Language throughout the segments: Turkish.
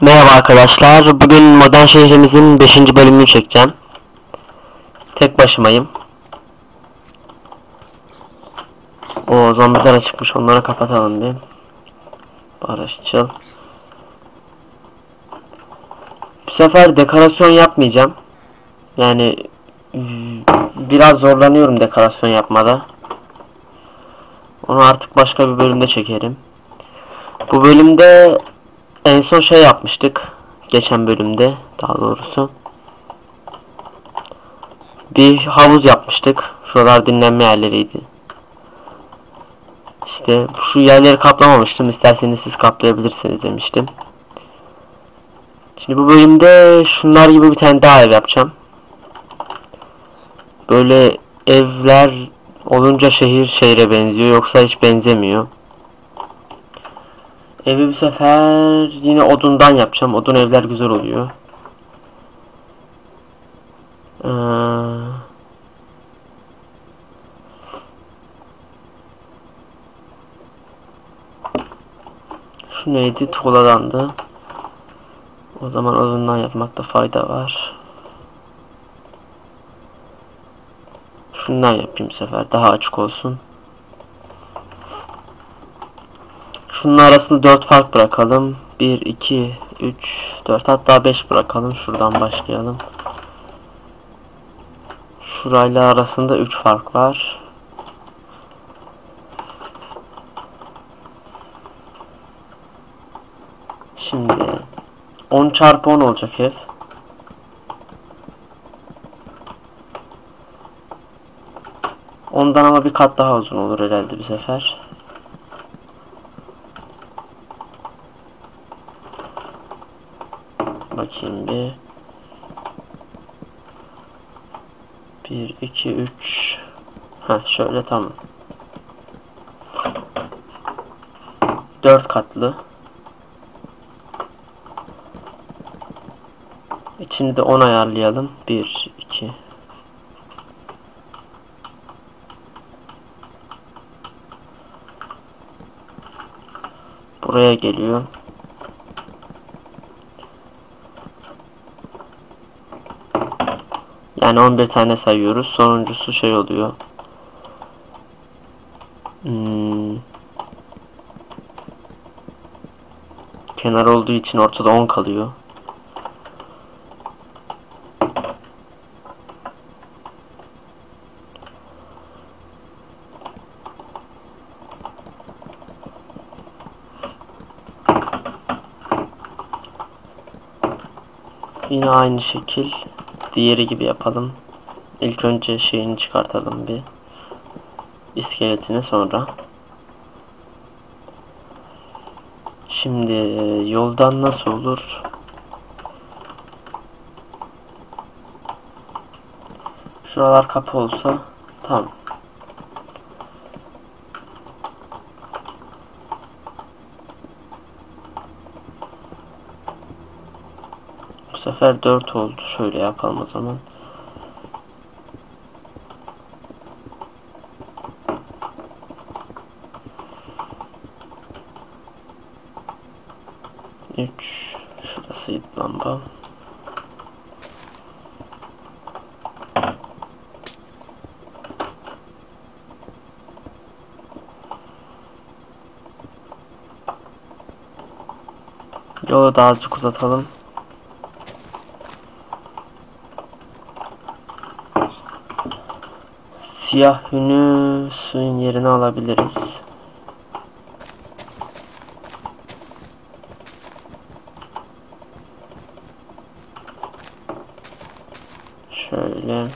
Merhaba arkadaşlar. Bugün modern şehrimizin 5. bölümünü çekeceğim. Tek başımayım. O zombiler çıkmış. Onları kapatalım bir. Barışçıl. Bu sefer dekorasyon yapmayacağım. Yani biraz zorlanıyorum dekorasyon yapmada. Onu artık başka bir bölümde çekerim. Bu bölümde en son şey yapmıştık. Geçen bölümde daha doğrusu. Bir havuz yapmıştık. Şuralar dinlenme yerleriydi. İşte şu yerleri kaplamamıştım. İsterseniz siz kaplayabilirsiniz demiştim. Şimdi bu bölümde şunlar gibi bir tane daha ev yapacağım. Böyle evler olunca şehir şehre benziyor yoksa hiç benzemiyor. Evi bu sefer yine odundan yapacağım. Odun evler güzel oluyor. Ee, şu neydi? Tuğladandı. O zaman odundan yapmakta fayda var. Şundan yapayım bu sefer. Daha açık olsun. Şunun arasında 4 fark bırakalım. 1, 2, 3, 4 hatta 5 bırakalım. Şuradan başlayalım. Şurayla arasında 3 fark var. Şimdi 10 çarpı 10 olacak ev. Ondan ama bir kat daha uzun olur herhalde bir sefer. Bakayım bir. 1, 2, 3. Ha şöyle tamam. 4 katlı. İçini de 10 ayarlayalım. 1, 2. Buraya geliyor. Yani 11 tane sayıyoruz. Sonuncusu şey oluyor. Hmm. Kenar olduğu için ortada 10 kalıyor. Yine aynı şekil diğeri gibi yapalım. İlk önce şeyini çıkartalım bir. iskeletini sonra. Şimdi yoldan nasıl olur? Şuralar kapı olsa tamam. Bu sefer 4 oldu. Şöyle yapalım o zaman. Üç. Şurasıydı lamba. Yolu da azıcık uzatalım. Siyah yünü suyun yerine alabiliriz. Şöyle.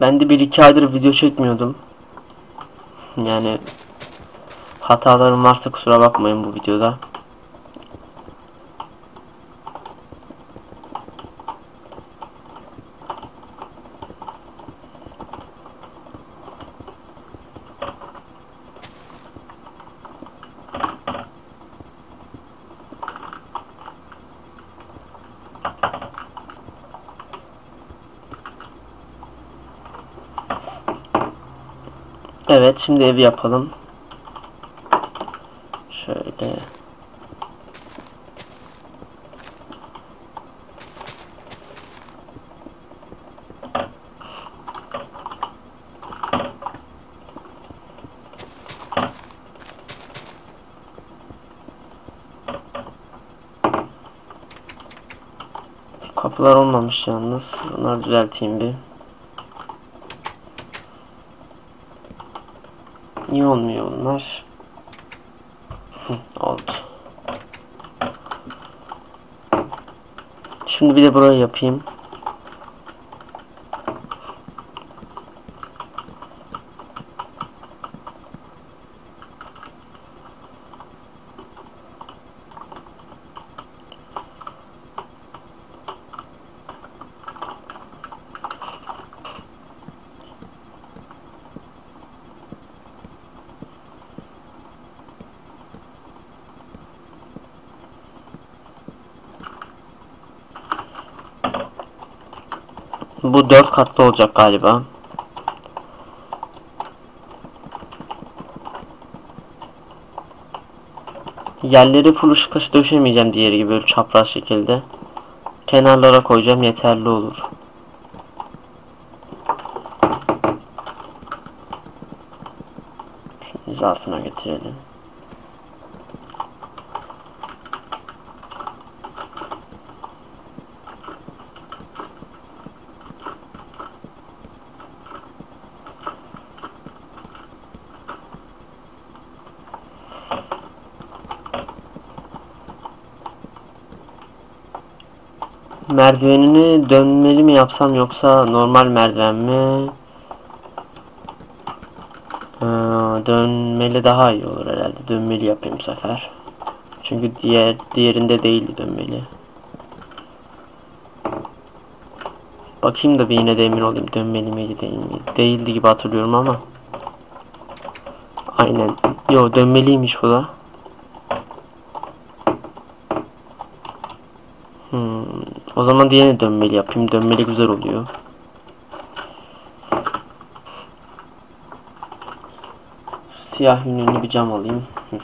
Ben de bir iki aydır video çekmiyordum. Yani hatalarım varsa kusura bakmayın bu videoda. Evet şimdi evi yapalım. Şöyle. Kapılar olmamış yalnız. Bunları düzelteyim bir. Niye olmuyor bunlar? Oldu. Şimdi bir de burayı yapayım. Bu dört katlı olacak galiba. Yerleri full ışık taşı döşemeyeceğim diğeri gibi böyle çapraz şekilde. Kenarlara koyacağım yeterli olur. Şu hizasına getirelim. Merdivenini dönmeli mi yapsam yoksa normal merdiven mi? Ee, dönmeli daha iyi olur herhalde. Dönmeli yapayım bu sefer. Çünkü diğer diğerinde değildi dönmeli. Bakayım da bir yine de emin olayım dönmeli miydi değil miydi? Değildi gibi hatırlıyorum ama. Aynen. Yo dönmeliymiş bu da. Hmm. O zaman diğerini dönmeli yapayım. Dönmeli güzel oluyor. Siyah yünlü bir cam alayım. Hı.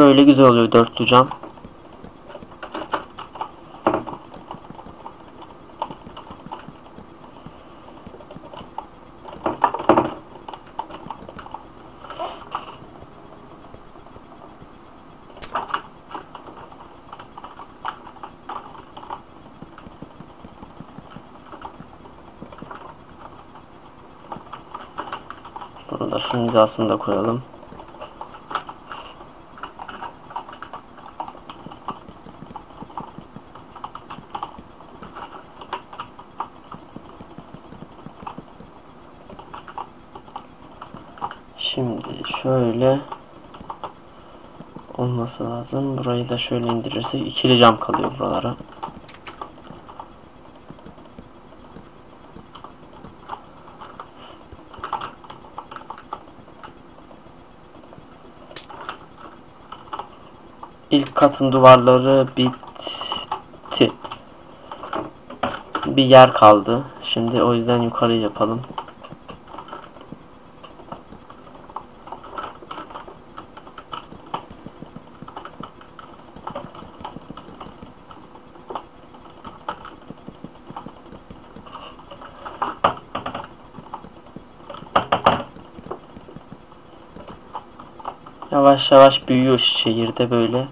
Böyle güzel oluyor dörtlü cam. Bunu da şunun hizasını da koyalım. Şimdi şöyle olması lazım. Burayı da şöyle indirirsek ikili cam kalıyor buralara. İlk katın duvarları bitti. Bir yer kaldı. Şimdi o yüzden yukarı yapalım. Yavaş yavaş büyüyor şehirde böyle.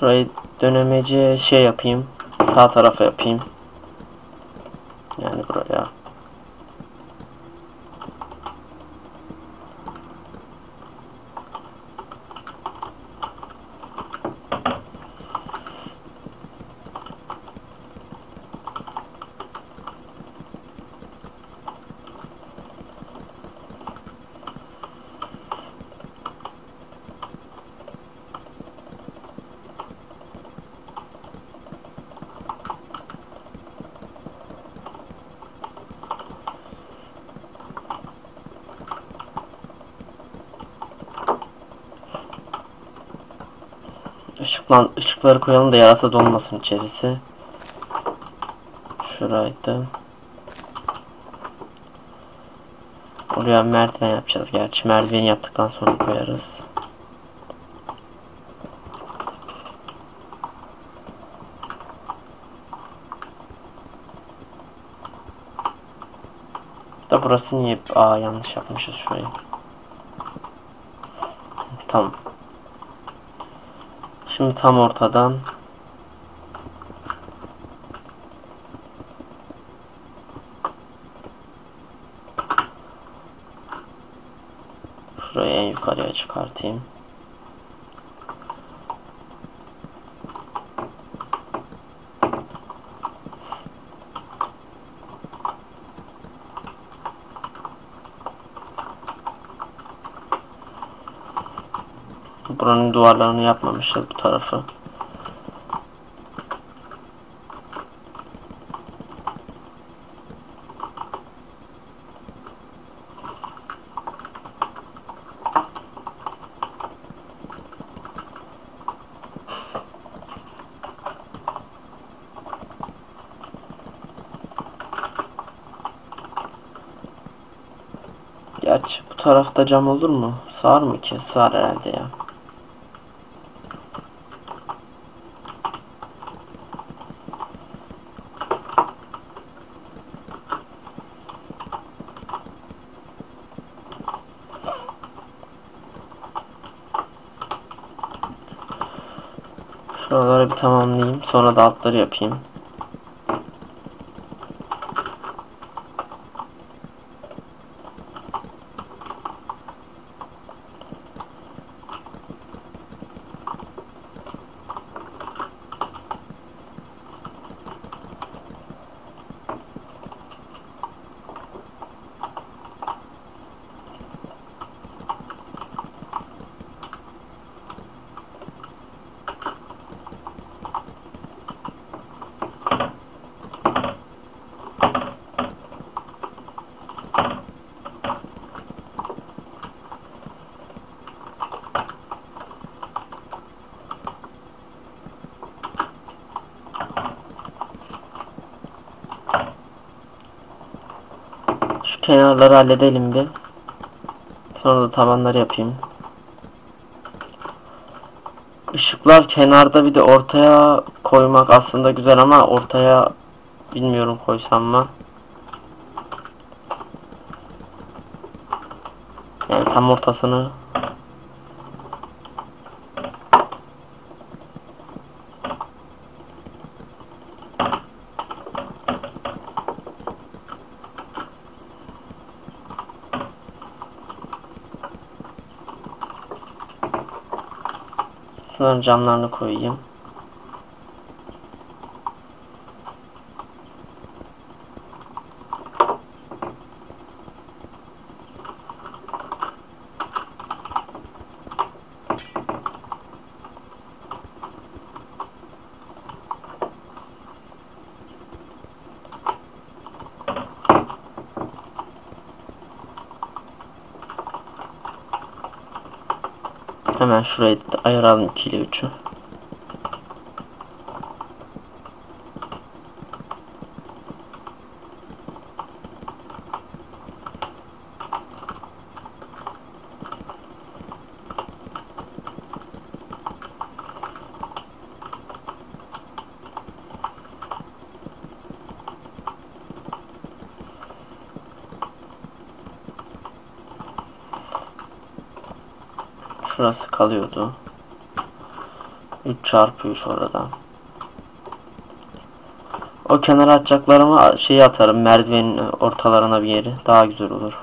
Şurayı dönemeci şey yapayım. Sağ tarafa yapayım. Yani buraya. Işıklan, ışıkları koyalım da yarasa donmasın içerisi. Şuraydı. Oraya merdiven yapacağız gerçi. Merdiveni yaptıktan sonra koyarız. Da burası niye? Aa yanlış yapmışız şurayı. Tamam. Şimdi tam ortadan Şurayı en yukarıya çıkartayım. Buranın duvarlarını yapmamışız bu tarafı. Gerçi bu tarafta cam olur mu? Sığar mı ki? Sığar herhalde ya. Şuraları bir tamamlayayım. Sonra da altları yapayım. Şu kenarları halledelim bir. Sonra da tavanları yapayım. Işıklar kenarda bir de ortaya koymak aslında güzel ama ortaya bilmiyorum koysam mı. Yani tam ortasını Şunların camlarını koyayım. Hemen şurayı ayıralım 2 ile 3'ü. Şurası kalıyordu. 3 çarpı 3 orada. O kenara atacaklarımı şeyi atarım merdivenin ortalarına bir yeri. Daha güzel olur.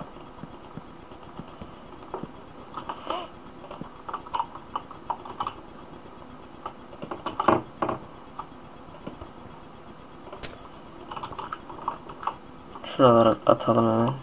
Şuralara atalım hemen.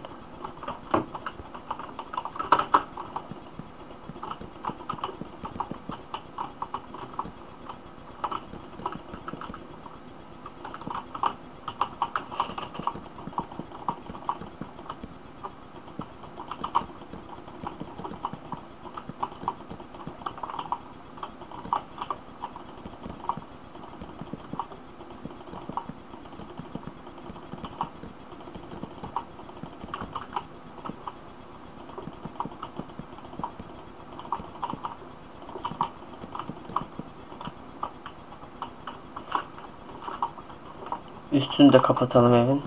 Üstünü de kapatalım evin.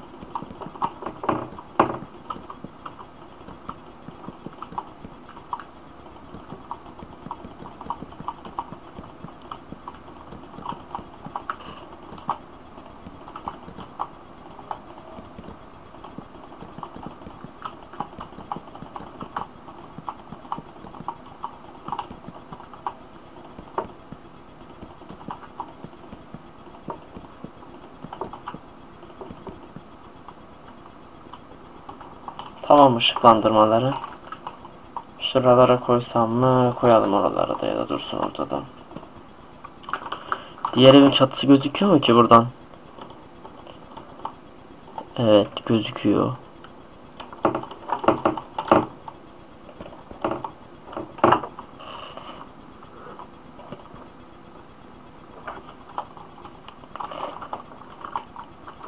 Tamam ışıklandırmaları. Şuralara koysam mı? Koyalım oralara da ya da dursun ortada. Diğer evin çatısı gözüküyor mu ki buradan? Evet gözüküyor.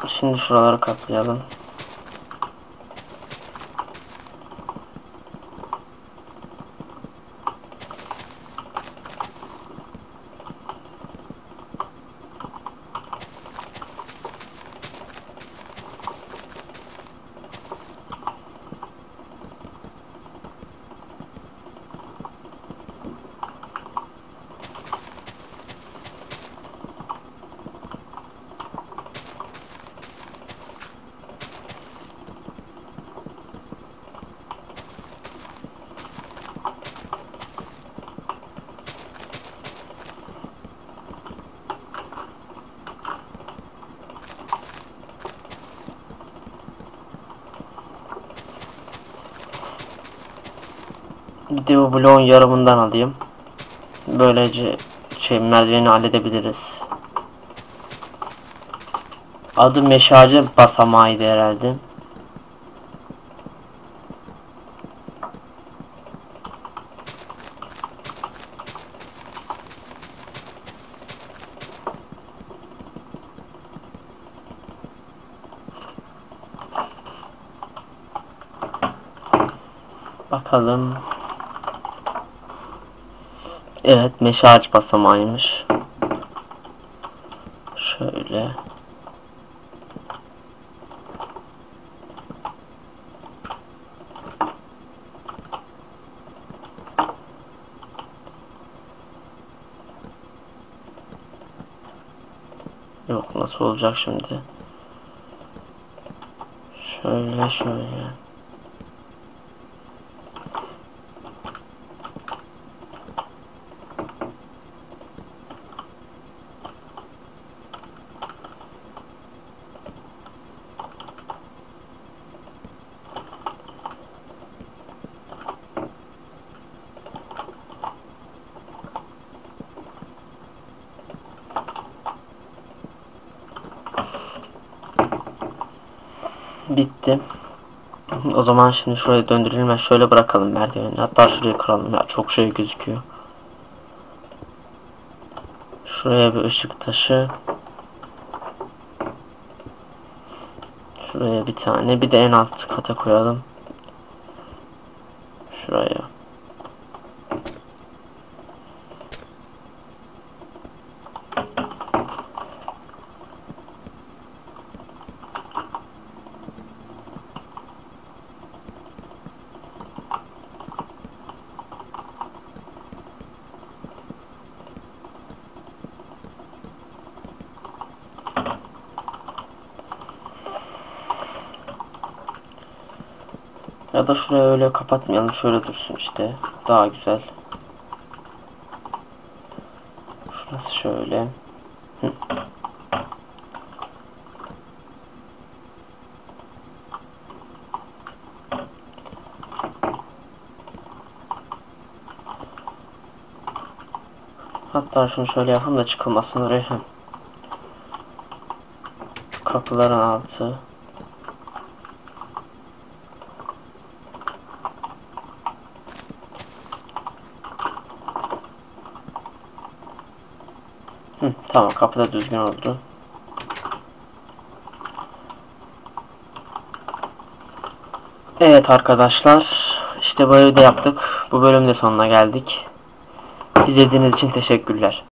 Şimdi şuraları kaplayalım. Bir de bu bloğun yarımından alayım. Böylece şey merdiveni halledebiliriz. Adı meşacı basamağıydı herhalde. Bakalım. Evet meşe ağaç basamağıymış. Şöyle. Yok nasıl olacak şimdi? Şöyle şöyle. Bitti. O zaman şimdi şurayı döndürelim ve şöyle bırakalım merdiveni. Hatta şurayı kıralım ya çok şey gözüküyor. Şuraya bir ışık taşı. Şuraya bir tane bir de en alt kata koyalım. Şuraya. Ya da şuraya öyle kapatmayalım. Şöyle dursun işte. Daha güzel. Şurası şöyle. Hatta şunu şöyle yapalım da çıkılmasın oraya. Kapıların altı. Hı, tamam kapı düzgün oldu. Evet arkadaşlar işte böyle de yaptık. Bu bölümde sonuna geldik. İzlediğiniz için teşekkürler.